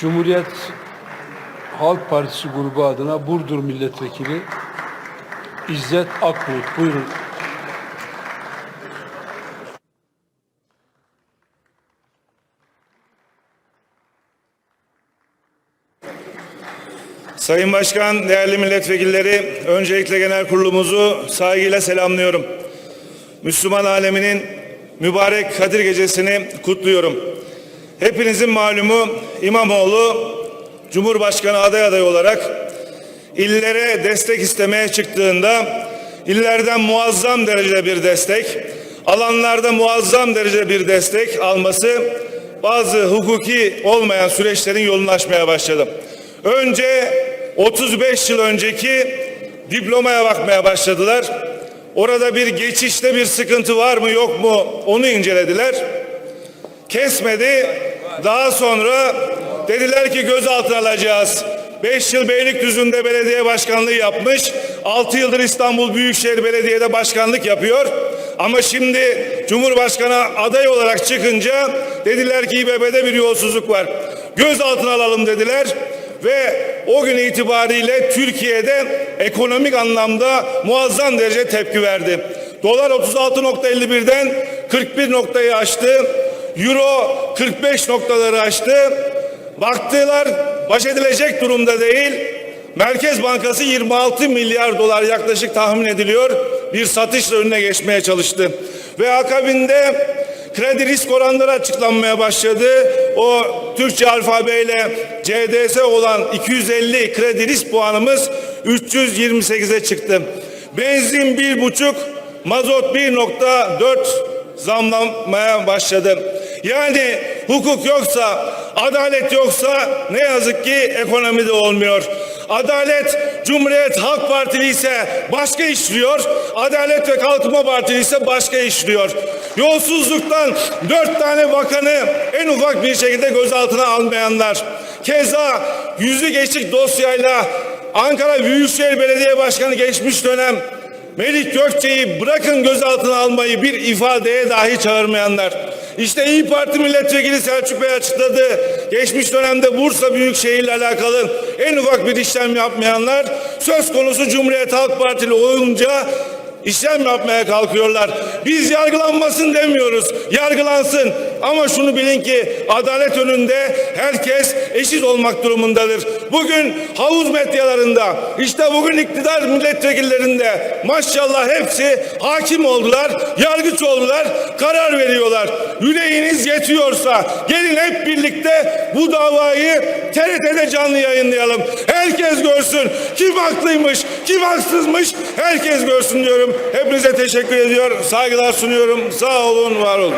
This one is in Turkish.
Cumhuriyet Halk Partisi grubu adına Burdur Milletvekili İzzet Akbulut. Buyurun. Sayın Başkan, değerli milletvekilleri, öncelikle genel kurulumuzu saygıyla selamlıyorum. Müslüman aleminin mübarek Kadir Gecesi'ni kutluyorum. Hepinizin malumu İmamoğlu Cumhurbaşkanı aday adayı olarak illere destek istemeye çıktığında illerden muazzam derecede bir destek, alanlarda muazzam derecede bir destek alması bazı hukuki olmayan süreçlerin yolunu başladı. Önce 35 yıl önceki diplomaya bakmaya başladılar. Orada bir geçişte bir sıkıntı var mı yok mu onu incelediler. Kesmedi. Daha sonra dediler ki gözaltına alacağız. 5 yıl Beylikdüzü'nde belediye başkanlığı yapmış. 6 yıldır İstanbul Büyükşehir Belediye'de başkanlık yapıyor. Ama şimdi Cumhurbaşkanı aday olarak çıkınca dediler ki İBB'de bir yolsuzluk var. Gözaltına alalım dediler ve o gün itibariyle Türkiye'de ekonomik anlamda muazzam derece tepki verdi. Dolar 36.51'den 41 noktayı aştı. Euro 45 noktaları aştı. Baktılar baş edilecek durumda değil. Merkez Bankası 26 milyar dolar yaklaşık tahmin ediliyor bir satışla önüne geçmeye çalıştı. Ve akabinde kredi risk oranları açıklanmaya başladı. O Türkçe alfabeyle CDS olan 250 kredi risk puanımız 328'e çıktı. Benzin bir buçuk, mazot 1.4 zamlanmaya başladı. Yani hukuk yoksa, adalet yoksa ne yazık ki ekonomide olmuyor. Adalet Cumhuriyet Halk Partili ise başka işliyor. Adalet ve Kalkınma Partili ise başka işliyor. Yolsuzluktan dört tane bakanı en ufak bir şekilde gözaltına almayanlar. Keza yüzü geçik dosyayla Ankara Büyükşehir Belediye Başkanı geçmiş dönem Melik Gökçe'yi bırakın gözaltına almayı bir ifadeye dahi çağırmayanlar. İşte İyi Parti milletvekili Selçuk Bey açıkladı. Geçmiş dönemde Bursa Büyükşehir ile alakalı en ufak bir işlem yapmayanlar söz konusu Cumhuriyet Halk Partili olunca işlem yapmaya kalkıyorlar. Biz yargılanmasın demiyoruz. Yargılansın. Ama şunu bilin ki adalet önünde herkes eşit olmak durumundadır. Bugün havuz medyalarında işte bugün iktidar milletvekillerinde maşallah hepsi hakim oldular, yargıç oldular, karar veriyorlar. Yüreğiniz yetiyorsa gelin hep birlikte bu davayı TRT'de canlı yayınlayalım. Herkes görsün kim haklıymış, kim haksızmış herkes görsün diyorum. Hepinize teşekkür ediyor. Saygılar sunuyorum. Sağ olun, var olun.